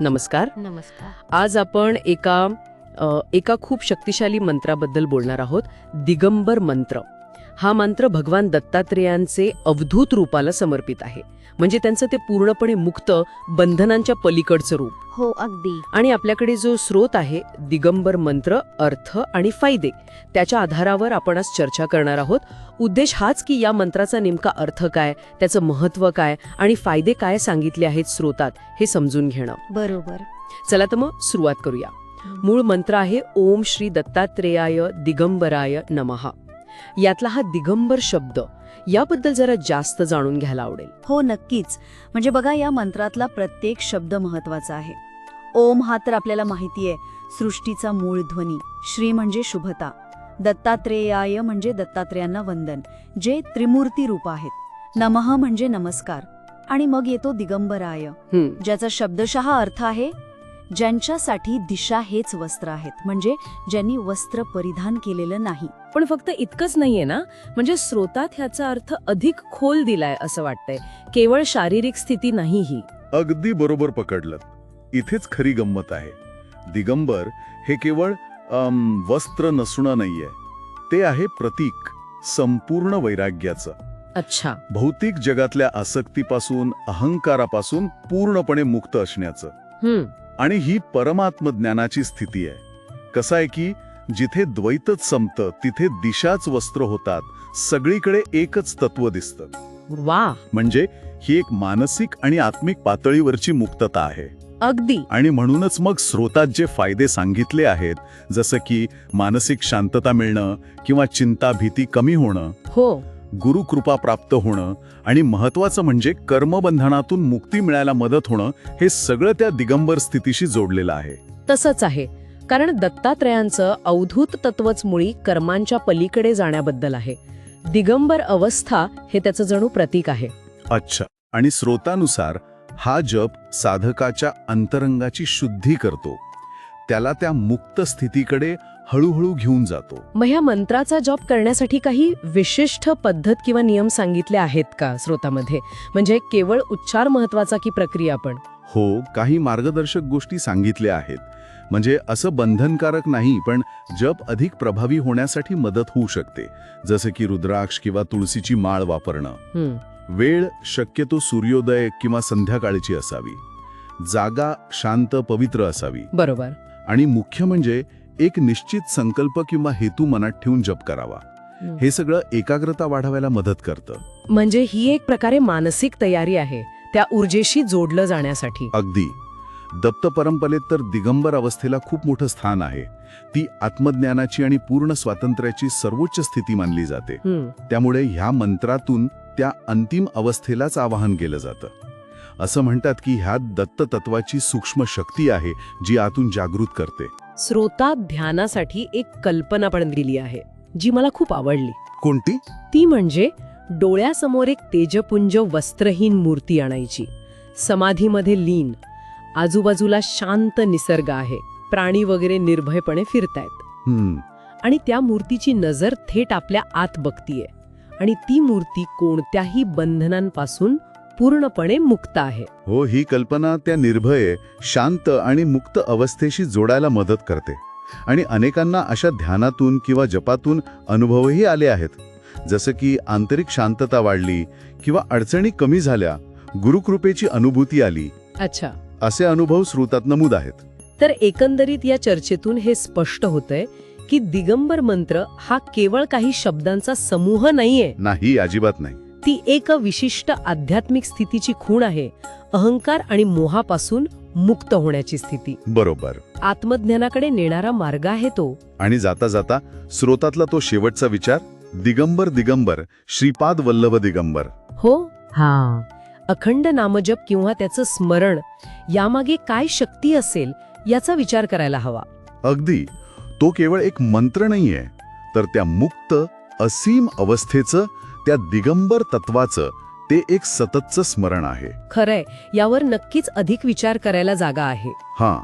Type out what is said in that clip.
नमस्कार. नमस्कार. आज आपण एका एका खूप शक्तिशाली मंत्राबद्दल बोलणार आहोत दिगंबर मंत्र. हा मंत्र भगवान दत्तात्रेयांचे अवधूत रूपाला समर्पित आहे. म्हणजे त्यांचं ते पूर्णपणे मुक्त बंधनांच्या पलीकडचं रूप. हो अगदी. आणि आपल्याकडे जो स्रोत आहे दिगंबर मंत्र अर्थ आणि फायदे त्याच्या आधारावर आपण आज चर्चा करणार आहोत. उद्देश हाच की या मंत्राचा नेमका अर्थ काय त्याचं महत्त्व काय आणि फायदे काय सांगितले आहेत स्रोतात हे समजून घेणं. बरोबर. चला तर मग सुरुवात करूया. मूळ मंत्र आहे ओम श्री दत्तात्रेयाय दिगंबराय नमहा यातला हा दिगंबर शब्द याबद्दल जरा जास्त जाणून घ्यायला आवडेल. हो नक्कीच. म्हणजे बघा या मंत्रातला प्रत्येक शब्द महत्त्वाचा आहे. ओम हा तर आपल्याला माहिती आहे सृष्टीचा मूळ ध्वनी. श्री म्हणजे शुभता. दत्तात्रेयाय म्हणजे दत्तात्रेयांना वंदन जे त्रिमूर्ती रूप आहेत. नमः म्हणजे नमस्कार. आणि मग येतो दिगंबराय. ज्याचा शब्दशः अर्थ आहे ज्यांच्यासाठी दिशा हेच वस्त्र आहेत. म्हणजे ज्यांनी वस्त्र परिधान केलेलं नाही. पण फक्त इतकंच नाहीये ना? म्हणजे स्रोतात ह्याचा अर्थ अधिक खोल दिलाय असं वाटतंय. केवळ शारीरिक स्थिती नाही ही. अगदी बरोबर पकडलं. इथेच खरी गंमत आहे. दिगंबर हे केवळ अम, वस्त्र नसणं नाहीये. ते आहे प्रतीक संपूर्ण वैराग्याचं. अच्छा. भौतिक जगातल्या आसक्तीपासून अहंकारापासून पूर्णपणे मुक्त असण्याचं. हम्म. आणि ही परमात्मज्ञानाची स्थिती आहे. कसं आहे की जिथे द्वैतच संपतं तिथे दिशाच वस्त्र होतात सगळीकडे एकच तत्व दिसतं. वा म्हणजे ही एक मानसिक आणि आत्मिक पातळीवरची मुक्तता आहे. अगदी. आणि म्हणूनच मग स्रोतात जे फायदे सांगितले आहेत जसं की मानसिक शांतता मिळणं किंवा चिंता भीती कमी होणं हो. गुरुकृपा प्राप्त होणं आणि महत्वाचं म्हणजे कर्मबंधनातून मुक्ती मिळायला मदत होणं हे सगळं त्या दिगंबर स्थितीशी जोडलेलं आहे. तसंच आहे. कारण दत्तात्रयांचं अवधूत तत्वच मुळी कर्मांच्या पलीकडे जाण्याबद्दल आहे. दिगंबर अवस्था हे त्याचं जणू प्रतीक आहे. अच्छा. आणि स्रोतानुसार हा जप साधकाच्या अंतरंगाची शुद्धी करतो. त्याला त्या मुक्त स्थितीकडे हळूहळू घेऊन जातो. मग ह्या मंत्राचा जॉब करण्यासाठी काही विशिष्ट पद्धत किंवा नियम सांगितले आहेत का स्रोतामध्ये? म्हणजे केवळ उच्चार महत्त्वाचा की प्रक्रिया पण? हो काही मार्गदर्शक गोष्टी सांगितल्या आहेत. म्हणजे असं बंधनकारक नाही पण जप अधिक प्रभावी होण्यासाठी मदत होऊ शकते. जसं की रुद्राक्ष किंवा तुळशीची माळ वापरणं. वेळ शक्यतो सूर्योदय किंवा संध्याकाळची असावी. जागा शांत पवित्र असावी. बरोबर. आणि मुख्य म्हणजे एक निश्चित संकल्प किंवा हेतू मनात ठेवून जप करावा. हं. सगळं एकाग्रता वाढवायला मदत करतं. म्हणजे ही एक प्रकारे मानसिक तयारी आहे त्या ऊर्जेशी जोडलं जाण्यासाठी. अगदी. दत्त परंपरेत तर दिगंबर अवस्थेला खूप मोठं स्थान आहे. ती आत्मज्ञानाची आणि पूर्ण स्वातंत्र्याची सर्वोच्च स्थिती मानली जाते. त्यामुळे ह्या मंत्रातून त्या अंतिम अवस्थेलाच आवाहन केलं जातं. असं म्हणतात की ह्यात दत्त तत्वाची सूक्ष्म शक्ती आहे जी आतून जागृत करते. स्रोतात ध्यानासाठी एक कल्पना पण दिली आहे जी मला खूप आवडली. कोणती? ती म्हणजे डोळ्यासमोर एक तेजपुंज वस्त्रहीन मूर्ती आणायची. समाधीमध्ये लीन आजूबाजूला शांत निसर्ग आहे प्राणी वगैरे निर्भयपणे फिरतायत. आणि त्या मूर्तीची नजर थेट आपल्या आत बघतीये. आणि ती मूर्ती कोणत्याही बंधनांपासून पूर्णपणे मुक्त आहे. हो ही कल्पना त्या निर्भय शांत आणि मुक्त अवस्थेशी जोडायला मदत करते. आणि अनेकांना अशा ध्यानातून किंवा जपातून अनुभवही आले आहेत. जसं की आंतरिक शांतता वाढली किंवा अडचणी कमी झाल्या गुरुकृपेची अनुभूती आली. अच्छा. असे अनुभव स्रोतात नमूद आहेत. तर एकंदरीत या चर्चेतून हे स्पष्ट होतंय की दिगंबर मंत्र हा केवळ काही शब्दांचा समूह नाहीये. नाही अजिबात नाही. ती एक विशिष्ट आध्यात्मिक स्थितीची खूण आहे अहंकार आणि मोहापासून मुक्त होण्याची स्थिती. बरोबर. आत्मज्ञानाकडे नेणारा मार्ग आहे तो. आणि जाता जाता स्रोतातला तो शेवटचा विचार दिगंबर दिगंबर श्रीपाद वल्लभ दिगंबर. हो? हा. अखंड नामजप किंवा त्याचं स्मरण यामागे काय शक्ती असेल याचा विचार करायला हवा. अगदी. तो केवळ एक मंत्र नाहीये तर त्या मुक्त असीम अवस्थेचं त्या दिगंबर तत्वाचं ते एक सततचं स्मरण आहे. खरंय यावर नक्कीच अधिक विचार करायला जागा आहे. हां.